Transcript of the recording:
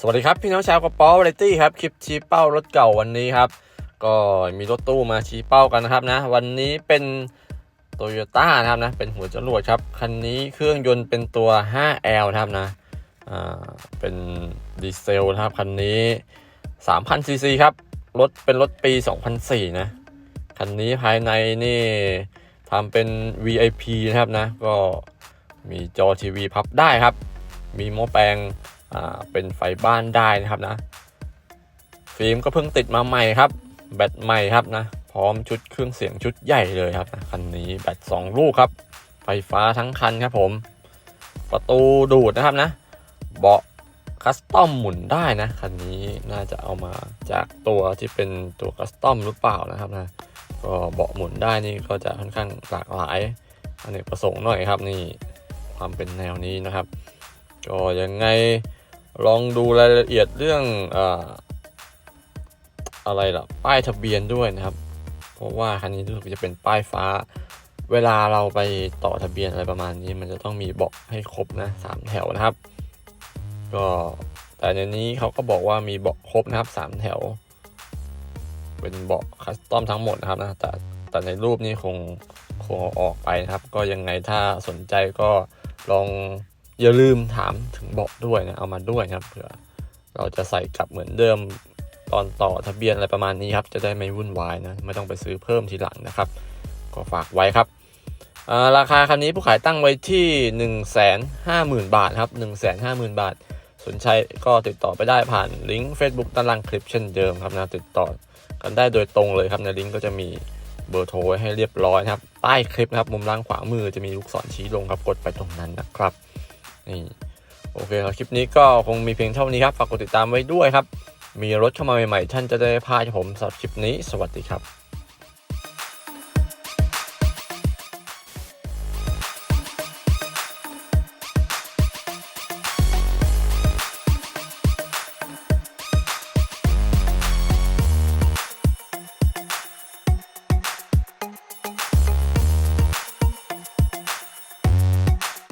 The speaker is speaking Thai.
สวัสดีครับ พี่น้องชาวกระป๋อวาไรตี้ครับ คลิปชี้เป้ารถเก่าวันนี้ครับ ก็มีรถตู้มาชี้เป้ากันนะครับนะ วันนี้เป็นโตโยต้านะครับนะ เป็นหัวจรวดครับ คันนี้เครื่องยนต์เป็นตัว 5L นะครับนะอ่าเป็นดีเซลนะครับ คันนี้3,000ซีซีครับ รถเป็นรถปี 2004 นะ คันนี้ภายในนี่ทำเป็น VIP นะครับนะ ก็มีจอทีวีพับได้ครับ มีหม้อแปลง เป็นไฟบ้านได้นะครับนะ ฟิล์มก็เพิ่งติดมาใหม่ครับ แบตใหม่ครับนะ พร้อมชุดเครื่องเสียงชุดใหญ่เลยครับนะคันนี้แบต 2 ลูกครับ ไฟฟ้าทั้งคันครับผม ประตูดูดนะครับนะ เบาะคัสตอมหมุนได้นะคันนี้น่าจะเอามาจากตัวที่เป็นตัวคัสตอมหรือเปล่านะครับนะก็เบาะหมุนได้นี่ก็จะค่อนข้างหลากหลายอันนี้ประสงค์หน่อยครับนี่ความเป็นแนวนี้นะครับ ก็ยังไง ลองดูรายละเอียดเรื่องออะไรล่ะ ป้ายทะเบียนด้วยนะครับ เพราะว่าคันนี้รู้สึกจะเป็นป้ายฟ้า เวลาเราไปต่อทะเบียนอะไรประมาณนี้ มันจะต้องมีบาะให้ครบนะสามแถวนะครับ ก็แต่ในนี้เขาก็บอกว่ามีบาะครบนะครับสามแถว เป็นบาะคัสตอมทั้งหมดนะครับนะแต่แต่ในรูปนี้คงคงเอาออกไปนะครับ ก็ยังไงถ้าสนใจก็ลอง อย่าลืมถามถึงเบาะด้วยนะ เอามาด้วยนะครับเผื่อเราจะใส่กลับเหมือนเดิมตอนต่อทะเบียนอะไรประมาณนี้ครับ จะได้ไม่วุ่นวายนะ ไม่ต้องไปซื้อเพิ่มทีหลังนะครับ ก็ฝากไว้ครับอ่าราคาคันนี้ผู้ขายตั้งไว้ที่ 1 5 0 0 0 0 บาทครับ 1 5 0 0 0 0 บาท สนใจก็ติดต่อไปได้ผ่านลิงก์ Facebook ตารางคลิปเช่นเดิมครับนะติดต่อกันได้โดยตรงเลยครับในลิงก์ก็จะมีเบอร์โทรให้เรียบร้อยนะครับ ใต้คลิปนะครับมุมล่างขวามือจะมีลูกศรชี้ลงครับกดไปตรงนั้นนะครับ นี่โอเคครับคลิปนี้ก็คงมีเพียงเท่านี้ครับฝากกดติดตามไว้ด้วยครับ มีรถเข้ามาใหม่ๆ ท่านจะได้พาผมสำหรับคลิปนี้ สวัสดีครับ